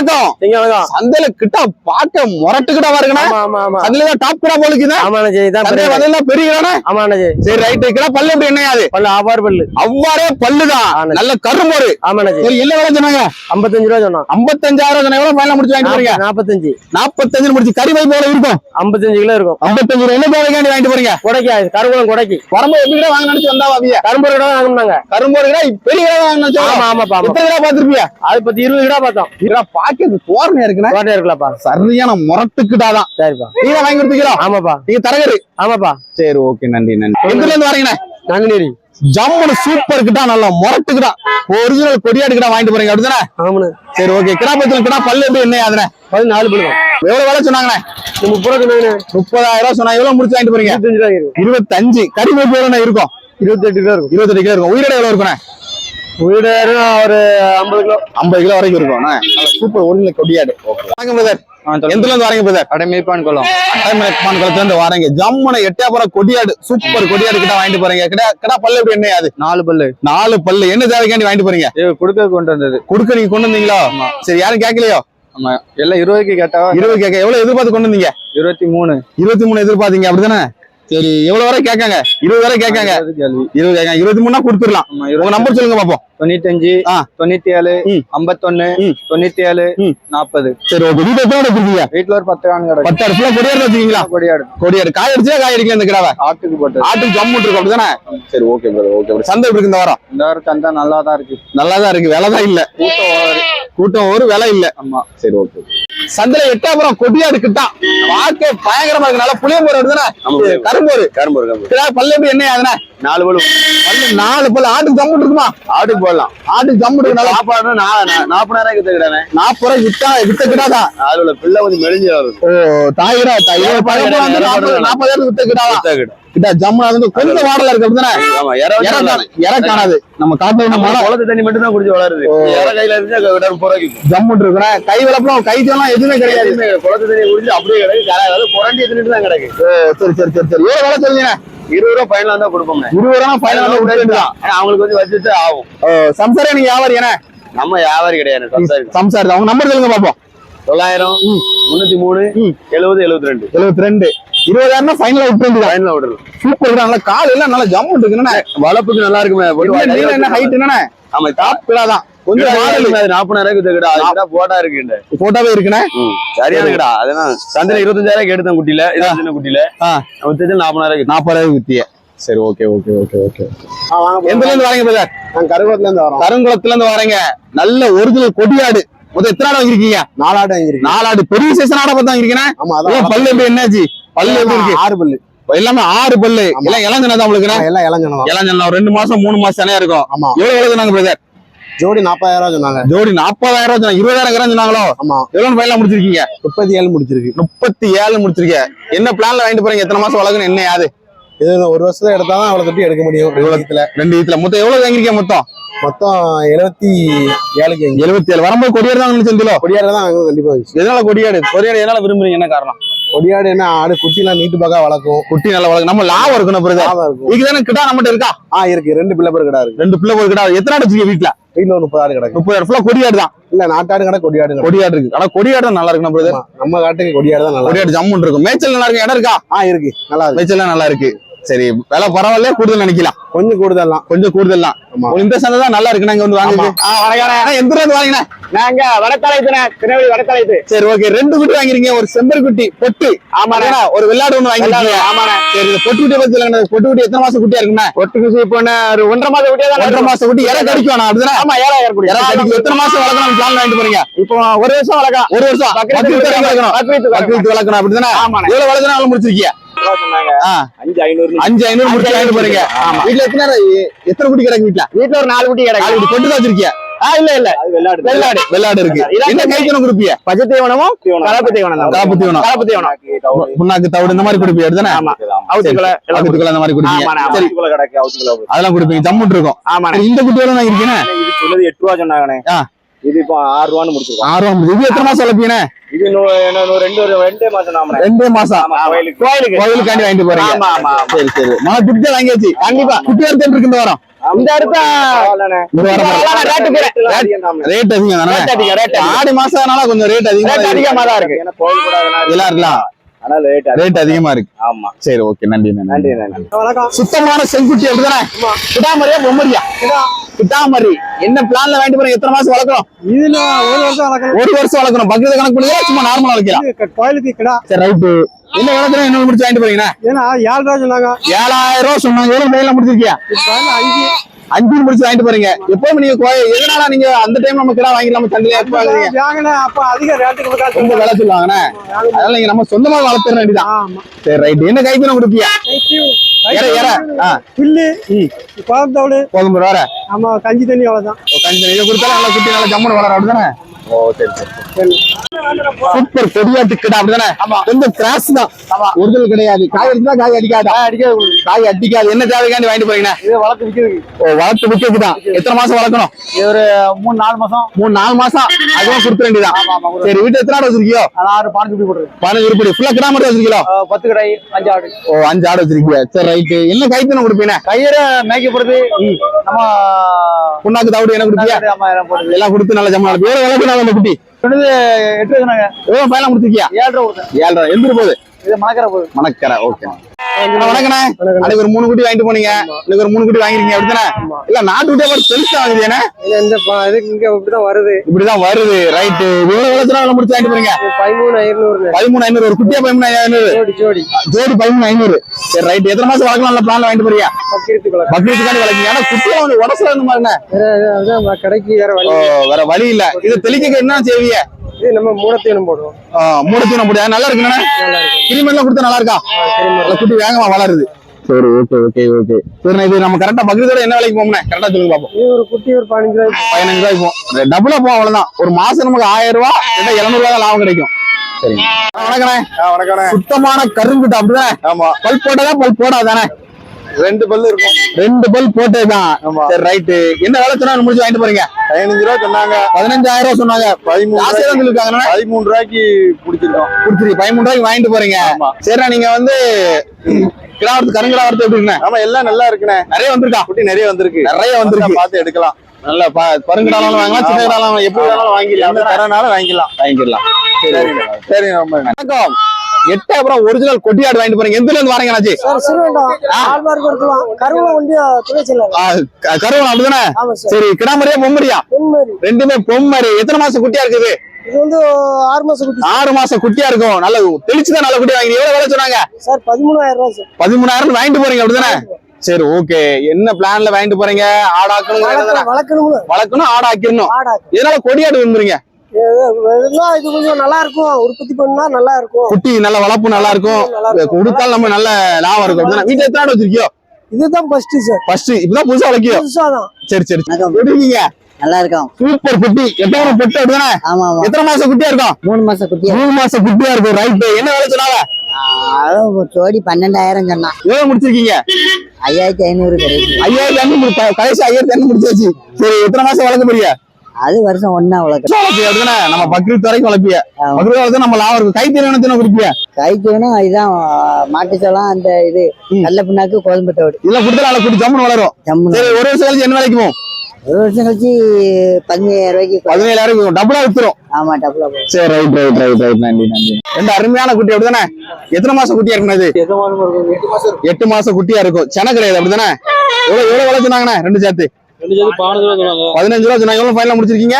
வணக்கம். நீங்க வணக்கம்? சந்தையில கிட்ட பாக்க முரட்டு கிட்ட வருங்கண்ணா ஆமா ஆமா. சந்தையில தான் டாப் கிடா போலுக்குது ஆமா அண்ணாச்சி இதான் சந்தை பெரிய வந்ததுல பெரிய கிடானே ஆமா அண்ணாச்சி சரி ரைட்டு கிடா பல்லு எப்படி என்ன அது? பல்லு ஆபார் பல்லு. அவ்வாறே பல்லுதான். நல்ல கரும்போரு ஆமா அண்ணாச்சி சரி என்ன விலை சொன்னாங்க? ஐம்பத்தஞ்சு ரூபா சொன்னோம் ஐம்பத்தஞ்சாயிரம் சொன்ன எவ்வளவு ஃபைனல் முடிச்சு வாங்கிட்டு போறீங்க? நாற்பத்தஞ்சு நாற்பத்தஞ்சு முடிச்சு கறி வை போல இருக்கும். ஐம்பத்தஞ்சு கிலோ இருக்கும். ஐம்பத்தஞ்சு ரூபா என்ன போலக்காண்டி வாங்கிட்டு போறீங்க? கொடைக்கு கருகுளம் கொடைக்கு. வரம்பு எப்படி கிட்ட வாங்க நினைச்சு வந்தா வாவிய கரும்பு கிலோ வாங்கினாங்க கரும்போரு கிடா பெரிய கிடா வாங்க நினைச்சு ஆமா ஆமா எத்தனை கிடா பாத்துருப்பியா? அது பத்தி இருபது கிலோ பார்த்தோம். கிடா பாக்கிறது தோரணையா இருக்குண்ணா இருக்கலாம்ப்பா சரியான முரட்டுக்கிட்டாதான். சரிப்பா. நீங்க வாங்கி கொடுத்தீங்களா ஆமாப்பா. நீங்க தரகரு. ஆமாப்பா. சரி ஓகே நன்றி நன்றி. எதுல இருந்து வரீங்கண்ணா நாங்குநேரி ஜம்முன்னு சூப்பர் கிட்டா நல்லா முரட்டுக்கிட்டா. ஒரிஜினல் கொடியாடு கிட்டா வாங்கிட்டு போறீங்க அப்படிதானே ஆமாண்ணு. சரி ஓகே. கிடா பத்தில கிடா பல்லு எப்படி என்ன அதுனே பதினாலு பல்லு. எவ்வளவு வேலை சொன்னாங்கண்ணே? முப்பது ரூபா முப்பதாயிரம் ரூபாய் சொன்னா எவ்வளவு முடிச்சு வாங்கிட்டு போறீங்க? இருபத்தஞ்சு ரூபா கறி எவ்வளவு இருக்கும்? இருபத்தெட்டு கிலோ இருக்கும். இருபத்தெட்டு கிலோ இருக்கும். உயிரிட எவ்வளவு இருக்குண்ணே வீடு ஒரு ஐம்பது கிலோ. ஐம்பது கிலோ வரைக்கும் இருக்கும் சூப்பர் ஒரிஜினல் கொடியாடு. வணக்கம் பிரதர் எந்த இருந்து வரீங்க பிரதர் அடைமேய்ப்பான் குளம். அட்டாமன் குளத்துல இருந்து வரீங்க. ஜம்முன எட்டயபுரம் கொடியாடு சூப்பர் கொடியாடு கிட்ட வாங்கிட்டு போறீங்க. கிடா கிடா பல்லு எப்படி என்ன அது? நாலு பல்லு. நாலு பல்லு. என்ன தேவைக்காண்டி வாங்கிட்டு போறீங்க? கொடுக்க கொண்டு வந்தது. குடுக்க நீங்க கொண்டு வந்தீங்களா? சரி யாரும் கேட்கலையோ? ஆமா. எல்லாம் இருபதுக்கு கேட்டா இருபது கேட்க எவ்வளவு எதிர்பார்த்து கொண்டு வந்தீங்க? இருபத்தி மூணு. இருபத்தி மூணு எதிர்பார்த்தீங்க அப்படிதானே சரி எவ்வளவு வரை கேட்காங்க? இருபது வரை கேட்காங்க. இருபது இருபது கேட்காங்க. இருபத்தி மூணுனா கொடுத்துடலாம். உங்க இருபது நம்பர் சொல்லுங்க பாப்போம். தொண்ணூத்தஞ்சு. தொண்ணூத்தி ஏழு. ஐம்பத்தொன்னு. தொண்ணூத்தி ஏழு. நாற்பது. சரி ஓகே. வீட்டு எத்தனை வச்சிருக்கீங்க வீட்டுல ஒரு பத்து கான் கிடக்கு பத்தாயிரம் ஃபுல்லா கொடியாடு வச்சிருக்கீங்களா? கொடியாடு கொடியாடு காய் அடிச்சா காய் அடிக்கல இந்த கிடாவை? ஆட்டுக்கு போட்டது. ஆட்டுக்கு ஜம்மு இருக்கு அப்படிதானே? சரி ஓகே பிரதர் ஓகே பிரதர் சந்தை இருக்கு இந்த வாரம்? இந்த வாரம் சந்தா நல்லா தான் இருக்கு. நல்லா தான் இருக்கு. விலை தான் இல்ல. கூட்டம் ஒரு விலை இல்ல. ஆமா. சரி ஓகே. சந்தையில எட்டாபுரம் கொடியாடு கிட்டா. பார்க்க பயங்கரமா இருக்கு நல்லா புளியம்போர் கரும்போரு. கரும்பு கரும்பு கிடா பல்லு எப்படி என்ன அதுனே நாலு பல்லு. பல்லு நாலு பல்லு. ஆட்டுக்கு ஜம்மு இருக்குமா? ஆட்டுக்கு போடலாம். ஆட்டுக்கு ஜம்மு இருக்கு நல்லா சாப்பாடு நாற்பதாயிரம் கிட்ட நாற்பது ரூபாய் வித்தா வித்த கிடாதான் அதுல பிள்ளை கொஞ்சம் மெலிஞ்சு வருது ஓ தாயிரா? தாயிரா? நாற்பதாயிரம் வித்த கிடாவா கிட்ட ஜம்மு அது வந்து கொஞ்சம் மாடலா இருக்கு அப்படிதானே இற காண- இற காணாது நம்ம காட்டுல மரம். குளத்து தண்ணி மட்டும் தான் குடிச்சு வளருது. இற கையில இருந்து போறாங்க ஜம்முன் இருக்கிறேன் கை வளப்பலாம் கை எதுவுமே கிடையாது. குளத்து தண்ணி குடிச்சு அப்படியே கரை- அதாவது புரண்டி எடுத்துட்டு தான் கிடக்கு. சரி சரி சரி சரி. எவ்வளவு வேலை சொல்லுங்க? இருபது ரூபா ஃபைனல் தான் கொடுப்போம் இருபது ரூபா ஃபைனல் விட்டுதான் ஆனா அவங்களுக்கு வந்து வச்சுட்டு ஆகும். சம்சாரம் நீங்க வியாபாரி என்ன நம்ம வியாபாரி கிடையாது. சம்சாரி. சம்சாரம் அவங்க நம்பர் சொல்லுங்க பாப்போம். தொள்ளாயிரம் முன்னூத்தி மூணு. எழுபது எழுபத்தி ரெண்டு. எழுபத்தி ரெண்டு. இருபதாயிரம் ஃபைனல் விடுறது சூப்பர் நல்லா கால் எல்லாம் நல்லா ஜம்மு இருக்குன்னு வளர்ப்புக்கு நல்லா இருக்குமே. என்ன ஹைட் என்னண்ணே? ஆமா டாப் கிடாதான் கொஞ்சம் மாடல் நாற்பதாயிரம் கிட்ட அது கிட்ட போட்டா இருக்கு போட்டோவே இருக்குண்ணே? சரியான கிடா. அதெல்லாம் சந்தையில இருபத்தஞ்சாயிரம் எடுத்தேன் குட்டியில. இது சின்ன குட்டியில. நாற்பதாயிரம் நாற்பது ரூபாய் வித்திய சரி ஓகே ஓகே ஓகே ஓகே எந்த இருந்து வரீங்க பிரதர் நான் கருவத்துல இருந்து வரோம். கருங்குளத்துல இருந்து வரீங்க. நல்ல ஒரிஜினல் கொடியாடு. மொத்தம் எத்தனை ஆடு வாங்கிருக்கீங்க நாலாடு வாங்கிருக்கேன் நாலாடு பெரிய சைஸ் ஆடை பார்த்து வாங்கிருக்கீங்க ஆமா எல்லாம் பல்லு எப்படி என்னாச்சு? பல்லு எப்படி இருக்கு? ஆறு பல்லு. எல்லாமே ஆறு பல்லு. எல்லாம் இளஞ்சனா தான் உங்களுக்கு எல்லாம் தான். இளஞ்சனா ஒரு ரெண்டு மாசம் மூணு மாசம் சனையா இருக்கும். ஆமா. எவ்வளவு சொன்னாங்க பிரதர் ஜோடி நாற்பதாயிரம் சொன்னாங்க. ஜோடி நாற்பதாயிரம் ரூபாய் சொன்னாங்க. இருபதாயிரம் கிராம் சொன்னாங்களோ? ஆமா. எவ்வளவு ஃபைனலா முடிச்சிருக்கீங்க? முப்பத்தி ஏழு முடிச்சிருக்கு. முப்பத்தி ஏழு முடிச்சிருக்கீங்க என்ன பிளான்ல வாங்கிட்டு போறீங்க? எத்தனை மாசம் வளர்க்கணும்? என்ன யாது இது ஒரு வருஷத்துல எடுத்தாதான் அவ்வளவு தொட்டி எடுக்க முடியும். ரெண்டு ரெண்டு இதுல மொத்தம் எவ்வளவு வாங்கிருக்கீங்க மொத்தம்? மொத்தம் எழுபத்தி ஏழுக்கு எழுபத்தி ஏழு. வரும்போது கொடியாடு தான் செந்திலோ கொடியாடு தான் கண்டிப்பா வந்துச்சு. எதனால கொடியாடு கொடியாடு எதனால விரும்புறீங்க? என்ன காரணம்? கொடியாடு என்ன ஆடு குட்டிலாம் நீட்டு பாக்கா வளர்க்கும். குட்டி நல்லா வளர்க்க நம்ம லாபம் இருக்கணும் பிரதர். லாபம் இருக்கும். இதுக்கு தானே கிட்டா நம்மகிட்ட இருக்கா? ஆ இருக்கு. ரெண்டு பிள்ளை பேர் கடை இருக்கு. ரெண்டு பிள்ளை ஒரு கிடா. எத்தனை ஆடு வச்சிருக்கீங்க வீட்டுல வீட்டுல ஒரு முப்பது ஆடு கிடக்கு. முப்பதாயிரம் ஃபுல்லா கொடியாடு தான். இல்ல நாட்டாடு கடை கொடியாடு கடை. கொடியாடு இருக்கு. ஆனா கொடியாடு தான் நல்லா இருக்கணும் பிரதர். ஆமா, நம்ம காட்டுக்கு கொடியாடு தான் நல்லா கொடியாடு ஜம்முன் இருக்கும். மேய்ச்சல் நல்லா இருக்கு? இடம் இருக்கா? ஆ இருக்கு. நல்லா இருக்கு. மேய்ச்சல் நல்லா இருக்கு. சரி விலை பரவாயில்ல கூடுதல் நினைக்கலாம். கொஞ்சம் கூடுதல் கொஞ்சம் கூடுதல் இந்த சந்தை தான் நல்லா இருக்கு நாங்க வந்து. அண்ணா, எந்த இருந்து வாங்கினேன் நாங்க வடத்தலைத்துனே திருநெல்வேலி வடத்தலைத்து சரி ஓகே ரெண்டு குட்டி வாங்கிருக்கீங்க ஒரு செம்பர் குட்டி பொட்டு. ஆமாண்ணா. ஒரு வெள்ளாடு ஒண்ணு வாங்கிருக்கீங்க. ஆமாண்ணே. சரி பொட்டு குட்டியை பத்தி சொல்லுங்க. பொட்டு குட்டி எத்தனை மாசம் குட்டியா இருக்குண்ணா ஒட்டுக்கு இப்போ ஒரு ஒன்றரை மாதம் விட்டியா தான் ஒன்றரை மாசம் குட்டி. இற கடிக்கும் அப்படிதானே? ஆமா ஏழாயிரம் கூடி இற கடிக்கும். எத்தனை மாசம் வளர்க்கணும் பிளான் வாங்கிட்டு போறீங்க? இப்போ ஒரு வருஷம் வளர்க்கலாம். ஒரு வருஷம்? வளர்க்கணும்? வளர்க்கணும். பக்ரீத் வளர்க்கணும் அப்படிதானே? ஆமாண்ணே. எவ்வளவு வளர்க்கணும் முடிச்சிருக்கீங்க? அஞ்சு ஐநூறு அஞ்சு ஐநூறு முடிச்சு வாங்கிட்டு போறீங்க. ஆமா. வீட்டுல எத்தனை எத்தனை குட்டி கிடக்கு வீட்டுல வீட்டுல ஒரு நாலு குட்டி கிடக்கு. குட்டி. பொட்டு தான் வச்சிருக்கிய? ஆ இல்ல இல்ல. அது வெள்ளாடு. வெள்ளாடு. இருக்கு. என்ன கைத்தனம் கொடுப்பிய பச்சை தீவனமும் கலப்பு தீவனம் கலப்பு தீவனம். கலப்பு தீவனம். புண்ணாக்கு தவிடு. இந்த மாதிரி கொடுப்பிய எடுத்தானே? ஆமா. அவுத்துக்களை எல்லாம் அகத்துக்குள்ள அந்த மாதிரி கொடுப்பீங்க. ஆமா. சரி. அதெல்லாம் கொடுப்பீங்க. ஜம்முன் இருக்கும். சரி, இந்த குட்டி எவ்வளவு வாங்கிருக்கீங்க இது சொன்னது எட்டு ரூபா சொன்னாங்கண்ணே. ஆ. இது இப்போ ஆறு ரூபான்னு முடிச்சிருக்கோம். ஆறு ரூபா. இது எத்தனை மாசம் வளர்ப்பீங்க இது ரெண்டு ரெண்டே மாசம் ரெண்டே மாசம். கோயிலுக்கு. கோயிலுக்கு. கோயிலுக்காண்டி வாங்கிட்டு போறீங்க. ஆமா ஆமா சரி சரி. குட்டி வாங்கியாச்சு. கண்டிப்பா. குட்டி எடுத்து இருக்கு இந்த வாரம். இந்த ரேட் அதிகம் ஆடி மாசம்னால கொஞ்சம் ரேட் அதிகமா அதிகமா தான் இருக்கு. எல்லாம் இருக்கலாம் அதனால ரேட் ரேட் அதிகமா இருக்கு. ஆமா. சரி ஓகே நன்றி நன்றி. நன்றி வணக்கம். சுத்தமான செங்குட்டி அப்படிதானே? கிட்டாமரியா பொம்மரியா கிட்டாமரி என்ன பிளான்ல வாங்கிட்டு போறீங்க? எத்தனை மாசம் வளர்க்கணும்? இதுல ஒரு வருஷம் வளர்க்கணும். ஒரு வருஷம் வளர்க்கணும். பக்கத்து கணக்கு பண்ணுங்க சும்மா நார்மலா வளர்க்கலாம் இது கோயிலுக்கு கிடா. சரி ரைட்டு என்ன வளர்க்கணும்? என்ன முடிச்சு வாங்கிட்டு போறீங்கன்னா ஏன்னா ஏழு ரூபா சொன்னாங்க. ஏழாயிரம் ரூபாய் சொன்னாங்க. எவ்வளவு கையில முடிச்சிருக்கியா? அஞ்சு அஞ்சு முடிச்சு வாங்கிட்டு போறீங்க. எப்பவும் நீங்க எதனால நீங்க அந்த டைம் நம்ம கிடா எப்ப வாங்குறீங்க வாங்கினேன் அப்ப அதிக ரேட்டுக்கு ரொம்ப விலை சொல்லுவாங்கண்ணே. அதனால நீங்க நம்ம சொந்தமா வளர்த்துற வேண்டியதான் சரி ரைட் என்ன கைக்கு கொடுப்பியா புல்லு போதும் வேற ஆமா கஞ்சி தண்ணி அவ்வளவுதான். கஞ்சி இதை கொடுத்தாலும் நல்லா குட்டி நல்லா ஜம்முன்னு வளர அப்படிதானே? ஓ சரி சரி சூப்பர் கொடியாட்டு கிடா அப்படிதானே கொஞ்சம் கிராஸ் தான். ஒரிஜினல் கிடையாது. காய் அடிச்சா காய் அடிக்காதா? அடிக்காது காய் அடிக்காது. என்ன தேவைக்காண்டி வாங்கிட்டு போறீங்க இது வளர்த்து விற்கிறது ஓ வளர்த்து விற்கிறது தான் எத்தனை மாசம் வளர்க்கணும்? ஒரு மூணு நாலு மாசம். மூணு நாலு மாசம். அதுவும் கொடுத்த. வேண்டியதான் சரி வீட்டு எத்தனை ஆடு வச்சிருக்கியோ? ஆறு பாஞ்சு குட்டி போடுறது பதினஞ்சு உருப்படி ஃபுல்லா கிடா மட்டும் வச்சிருக்கீங்களோ? அஹ் பத்து கடை அஞ்சு ஆடு. ஓ அஞ்சு ஆடு வச்சிருக்கீங்க. சரி ரைட்டு என்ன கைத்தனம் கொடுப்பீங்க? கயிறு மேய்க்கப்படுது நம்ம புண்ணாக்கு தவிடு என்ன கொடுப்பியா? எல்லாம் கொடுத்து நல்ல ஜம்முனா எவ்வளவு விளக்கு அந்த குட்டி. சொன்னது எட்டு எவ்வளவு ஃபைனல் கொடுத்துருக்கியா ஏழு ரூபா கொடுத்தேன். ஏழரை. எந்திரு போகுது இது மணக்கிற போகுது மணக்கரை ஓகே வணக்கண்ணே அன்னைக்கு ஒரு மூணு குட்டி வாங்கிட்டு போனீங்க. இன்னைக்கு ஒரு மூணு குட்டி வாங்கிருக்கீங்க அப்படித்தானே? இல்ல நாட்டு குட்டியா பார்த்து பெருசா வாங்குறீங்க இந்த இதுக்கு இங்க இப்படிதான் வருது. இப்படிதான் வருது. எவ்வளவு விளைச்சலாம் முடிச்சு வாங்கிட்டு போறீங்க? பதிமூணு ஐநூறு பதிமூணு ஐநூறு. ஒரு குட்டியா பதிமூணு ஐநூறு? ஜோடி ஜோடி. ஜோடி பதிமூணு ஐநூறு. சரி ரைட் எத்தனை மாசம் வளர்க்கலாம் பிளான்ல வாங்கிட்டு பக்கிரத்துக்குள்ள பக்ரீத்துக்காண்டி வளர்க்கீங்க. ஆனா குட்டியா உடசுல இருந்து பாருங்க வேற வழி இல்ல. இது தெளிக்க என்ன செய்வீங்க? இது நம்ம மூணத்தையும் போடுவோம். மூணத்தையும் முடியா நல்லா இருக்குண்ணே கிரிமெல்லாம் கொடுத்தா நல்லா இருக்கா நல்ல குட்டி வேகமா வளருது. சரி ஓகே ஓகே ஓகே சரி இது நம்ம கரெக்டா பக்ரீத்தோட என்ன விலைக்கு போகணும் கரெக்டா சொல்லுங்க பாப்போம். இது ஒரு குட்டி ஒரு பதினஞ்சு ரூபாய்க்கு. பதினஞ்சு ரூபாய்க்கு போகும் டபுளா போகும் அவ்வளவுதான். ஒரு மாசம் நமக்கு ஆயிரம் ரூபாய் இல்ல எழுநூறு ரூபாய் தான் லாபம் கிடைக்கும். சரிங்க. வணக்கண்ணே. வணக்கம் சுத்தமான கருங்குட்டு அப்படிதானே ஆமா. பல் போட்டதா பல் போடாதானே? ரெண்டு பல்லு இருக்கும். ரெண்டு பல் போட்டதுதான். ஆமா. சரி ரைட்டு என்ன வேலை சொன்னா முடிச்சு வாங்கிட்டு போறீங்க? பதினஞ்சு ரூபா சொன்னாங்க. பதினஞ்சாயிரம் ரூபாய் சொன்னாங்க. பதிமூணு தான் பதிமூணு ரூபாய்க்கு பிடிச்சிருக்கோம். கொடுத்துருக்கு பதிமூணு ரூபாய்க்கு வாங்கிட்டு போறீங்க. ஆமா. சரிண்ணா நீங்க வந்து கிராவத்து கருங்கிராவத்து எப்படி இருக்குண்ணே? ஆமா எல்லாம் நல்லா இருக்குண்ணே. நிறைய வந்திருக்கா? குட்டி நிறைய வந்திருக்கு. நிறைய வந்திருக்கு. பார்த்து எடுக்கலாம். நல்ல பருங்கடாலும் வாங்கலாம் சின்ன எப்படி வேணாலும் வாங்கிடலாம் எந்த தரனால வாங்கிக்கலாம். வாங்கிடலாம். சரிங்க சரி ரொம்ப வணக்கம். எட்டு அப்புறம் ஒரிஜினல் கொட்டியாடு வாங்கிட்டு போறீங்க. எந்த இருந்து வரீங்க க- கருவம் அப்படிதானே சார். கிடாமரியா பொம்மரியா பொன்மாரி ரெண்டுமே பொம்மரி எத்தனை மாசம் குட்டியா இருக்குது? இது வந்து ஆறு மாசம் குட்டி. ஆறு மாசம் குட்டியா இருக்கும். நல்ல தெளிச்சுதான் நல்ல குட்டியா வாங்கி எவ்வளவு வேலை சொன்னாங்க? சார் பதிமூணாயிரம் ரூபாய் சார். பதிமூணாயிரம் வாங்கிட்டு போறீங்க அப்படிதானே சரி ஓகே. என்ன பிளான்ல வாங்கிட்டு போறீங்க? ஆடாக்கணும் வளர்க்கணும் ஆடாக்கிடணும். ஆடா இதனால கொடியாடு விரும்புறீங்க? இது கொஞ்சம் நல்லா இருக்கும் உற்பத்தி பண்ணா நல்லா இருக்கும் குட்டி நல்ல வளர்ப்பு நல்லா இருக்கும் நல்லா இருக்கும். கொடுத்தாலும் நம்ம நல்ல லாபம் இருக்கும். அப்படிதானே வீட்டுல எத்தனை வச்சிருக்கியோ? இதுதான் ஃபர்ஸ்ட் சார் ஃபர்ஸ்ட் இப்பதான் புதுசா வளர்க்கியோ? புதுசா தான் சரி சரி. எப்படி இருக்கீங்க நல்லா இருக்கும் சூப்பர் குட்டி எட்டாயிரம் பொட்டு அப்படிதானே? ஆமா ஆமா. எத்தனை மாசம் குட்டியா இருக்கும்? மூணு மாசம் குட்டியா மூணு மாசம் குட்டியா இருக்கும். ரைட் என்ன வேலை சொன்னாங்க? ஜோடி பன்னெண்டாயிரம் சொன்னான். எவ்வளவு முடிச்சிருக்கீங்க? ஐயாயிரத்தி ஐநூறு கிடைக்கும் ஐயாயிரத்தி ஐநூறு கடைசி ஐயாயிரத்தி ஐநூறு முடிச்சாச்சு. சரி எத்தனை மாசம் வளர்க்க போறியா அது வருஷம் ஒன்னா வளர்க்குறோம் வளர்ப்பியா? நம்ம பக்ரீத் வரைக்கும் வளர்ப்பிய. பக்ரீத் வளர்த்தா நம்ம லாபம் இருக்கும் கை திருவனத்தின குடிப்பியா? கைக்கு வேணும் இதுதான் மாட்டுச்சோளம் அந்த இது கடல புண்ணாக்கு கோதுமை தோடு. இதெல்லாம் கொடுத்தா நல்லா குட்டி ஜம்முன்னு வளரும். ஜம்முன்னு சரி ஒரு வருஷம் கழிச்சு என்ன விலைக்கு போகும்? ஒரு வருஷம் கழிச்சு பதினேழாயிரம் ரூபாய்க்கு கொ- பதினேழாயிரம் போகும். டபுளா வித்துரும். ஆமா டபுளா சரி ரைட் ரைட் ரைட் ரைட் நன்றி நன்றி ரெண்டு அருமையான குட்டி அப்படிதானே? எத்தனை மாசம் குட்டியா இருக்கும் இது? எட்டு மாசம் குட்டியா இருக்கும். சென கிடையாது அப்படிதானே? எவ்வளவு எவ்வளவு சேர்த்து ரெண்டு சேர்த்து. பதினஞ்சு ரூபா சொன்னாங்க பதினஞ்சு ரூபா சொன்னாங்க எவ்வளவு ஃபைனல் முடிச்சிருக்கீங்க?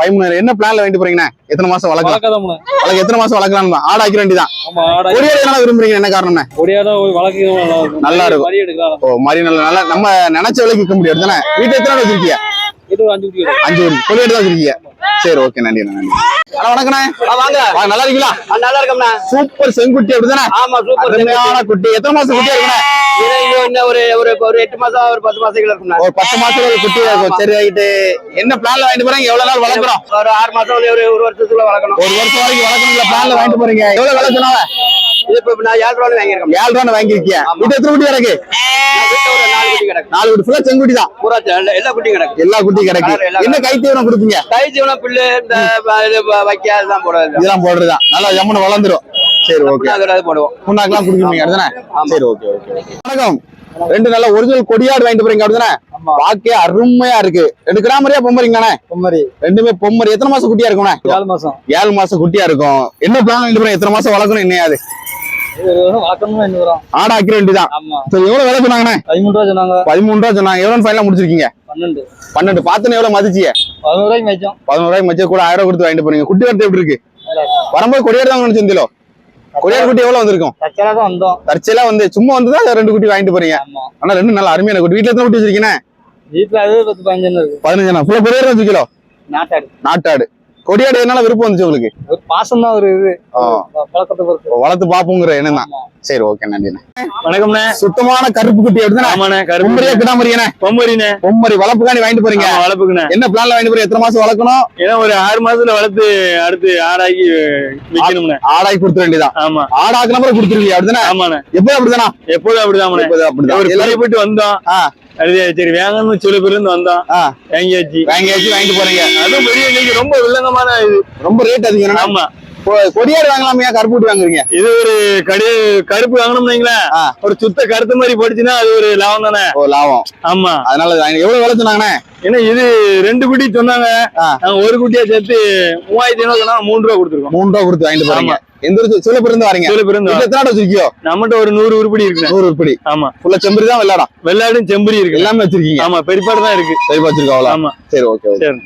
பதிமூணாயிரம் என்ன பிளான்ல வாங்கிட்டு போறீங்கண்ணே? எத்தனை மாசம் வளர்க்கலாம் வளர்க்க எத்தனை மாசம் வளர்க்கலாம் தான். ஆடு ஆக்கிற வேண்டியதான் ஆமா ஆடா ஒரே என்ன விரும்புறீங்க? என்ன வளர்க்கவும் நல்லா இருக்கும். நல்லா இருக்கும். மறி எடுக்கலாம். ஓ மாதிரி நல்ல நல்லா நம்ம நினைச்ச விலைக்கு விற்க முடியாது தானே? வீட்டுல எத்தனை வச்சிருக்கீங்க? அஞ்சு ஒரு தான் வச்சிருக்கீங்க? சரி ஓகே நன்றி நன்றி. வணக்கண்ணே வாங்க. நல்லா இருக்கீங்களா? நல்லா இருக்கோம்ண்ணா. சூப்பர் செங்குட்டி அப்படிதானே? ஆமா சூப்பர் அருமையான குட்டி. எத்தனை மாசம் குட்டியா இருக்குண்ணே? இது இன்னும் ஒரு ஒரு ஒரு எட்டு மாசம் ஒரு பத்து மாசம் ஒரு பத்து ஒரு குட்டி இருக்கும் சரி ரைட்டு என்ன பிளான்ல வாங்கிட்டு போறீங்க? எவ்வளவு நாள் வளர்க்குறோம்? ஒரு ஆறு மாசம் ஒரு ஒரு வருஷத்துக்குள்ள வளர்க்கணும். ஒரு வருஷம் வரைக்கும் வளர்க்கணும்ல பிளான்ல வாங்கிட்டு போறீங்க? எவ்வளவு சொன்னாங்க? இது இப்ப நான் ஏழு ரூபாய் வாங்கியிருக்கேன். ஏழு ரூபா வாங்கிருக்கீங்க இது எத்தனை குட்டி கிடக்கு? நாலு குட்டி ஃபுல்லா செங்குட்டி தான்? பூரா எல்லா- குட்டியும் கிடக்கு. எல்லா குட்டி கிடக்கு. என்ன கை தீவனம் கொடுப்பீங்க? கை ஜீவனம் புல்லு இந்த வைக்க அதுதான் போடுறது. இதெல்லாம் போடுறதுதான். நல்லா ஜம்முன்னு வளர்ந்துரும். சரி ஓகே போடுவோம். புண்ணாக்கெல்லாம் குடுக்குறீங்க அதுதானே சரி ஓகே ஓகே வணக்கம். ரெண்டு நல்ல ஒரிஜினல் கொடியாடு வாங்கிட்டு போறீங்க அப்படிதானே? பாக்கே அருமையா இருக்கு. ரெண்டு கிராமரியா பொம்மரிங்கண்ணே பொம்மரி. ரெண்டுமே பொம்மரி. எத்தனை மாசம் குட்டியா இருக்கும்ண்ணே? ஏழு மாசம். ஏழு மாசம் குட்டியா இருக்கும். என்ன பிளான் வாங்கிட்டு போறீங்க? எத்தனை மாசம் வளர்க்கணும் என்னையாது ஆடா ஆக்கிர சரி எவ்வளவு விலை சொன்னாங்கண்ணே? பதிமூணு ரூபா சொன்னாங்க. பதிமூணு ரூபா சொன்னாங்க. எவ்வளவு ஃபைனலா முடிச்சிருக்கீங்க? பன்னெண்டு. பன்னெண்டு. எவ்வளவு மதிச்சிய பதினோரு ரூபாய்க்கு பதினோரு மச்சம் கூட ஆயிரம் ரூபாய் கொடுத்து வாங்கிட்டு போறீங்க. குட்டி வரது எப்படி இருக்கு? வரும்போது கொடியாடு தான் நினைச்சிருந்தீங்களோ கொடியாடு குட்டி எவ்வளவு வந்திருக்கும்? தச்சலா தான் வந்தோம். தற்செயலா வந்து சும்மா வந்து ரெண்டு குட்டி வாங்கிட்டு போறீங்க. ஆமா. ஆனா ரெண்டு நல்ல அருமையான குட்டி. வீட்டுல எத்தனை குட்டி வச்சிருக்கீங்க? வீட்டுல அது பத்து பதினஞ்சு பதினஞ்சு ஃபுல்லா கொடியாடு வச்சிருக்கீங்களோ? நாட்டாடு. நாட்டாடு. கொடியாடு என்னால விருப்பம் வந்துச்சு உங்களுக்கு? ஒரு பாசம் தான் ஒரு இது. வளர்த்து பாப்போங்கிற எண்ணம் தான். சரி ஓகே நன்றிண்ணே. வணக்கம்ண்ணே. சுத்தமான கருப்பு குட்டி அப்படிதானே ஆமாண்ணே பொம்மரியா கரும்பு கிடாமரியானே பொம்மரிண்ணே. பொம்மரி வளர்ப்புக்காண்டி வாங்கிட்டு போறீங்க. வளர்ப்புக்குண்ணே. என்ன பிளான்ல வாங்கிட்டு போறீங்க? எத்தனை மாசம் வளர்க்கணும்? ஏன்னா ஒரு ஆறு மாசத்துல வளர்த்து அடுத்து ஆடாக்கி விக்கணும்ண்ணே. ஆடாய் கொடுத்துட வேண்டியதான் ஆமா. ஆடாக்கு நம்பர் கொடுத்துருவீங்க அப்படிதானே? ஆமாண்ணே. எப்போ அப்படிதானா? எப்போதும் அப்படிதான்ண்ணே எப்போதும் அப்படிதான். ஒரு போயிட்டு வந்தோம். சரி வேங்கன்னு சில பேர் இருந்து வந்தோம். வாங்கியாச்சு. வாங்கியாச்சு வாங்கிட்டு போறீங்க. அதுவும் பெரிய இன்னைக்கு ரொம்ப வில்லங்கமான இது. ரொம்ப ரேட் அதிகம். ஆமா. கொ- கொடியாடு வாங்கலாமையா கருப்பு குட்டி வாங்குறீங்க. இது ஒரு கடை கருப்பு வாங்கணும்னு வைங்களேன். ஆ. ஒரு சுத்த கருத்து மாதிரி போட்டுச்சுன்னா அது ஒரு லாபம் தானே? ஓ லாபம். ஆமா. அதனால எவ்வளவு விலை சொன்னாங்கண்ணே? ஏன்னா இது ரெண்டு குட்டி சொன்னாங்க. ஒரு குட்டியா சேர்த்து மூவாயிரத்தி ஐநூறு சொன்னா மூணு ரூபா கொடுத்துருக்கோம். மூணு ரூபா கொடுத்து வாங்கிட்டு போறீங்க. எந்த ஒரு சில இருந்து வரீங்க? சில வீட்டுல எத்தனை வச்சிருக்கியோ? நம்மகிட்ட ஒரு நூறு உருப்படி இருக்குண்ணே நூறு உருப்படி. ஆமா. ஃபுல்லா செம்பரி தான் விளையாடும் வெள்ளாடும் செம்பரி இருக்கு. எல்லாமே வச்சிருக்கீங்க. ஆமா பெரியப்பாடு தான் இருக்கு. சரி வச்சிருக்கோம் ஆமா. சரி ஓகே. சரி.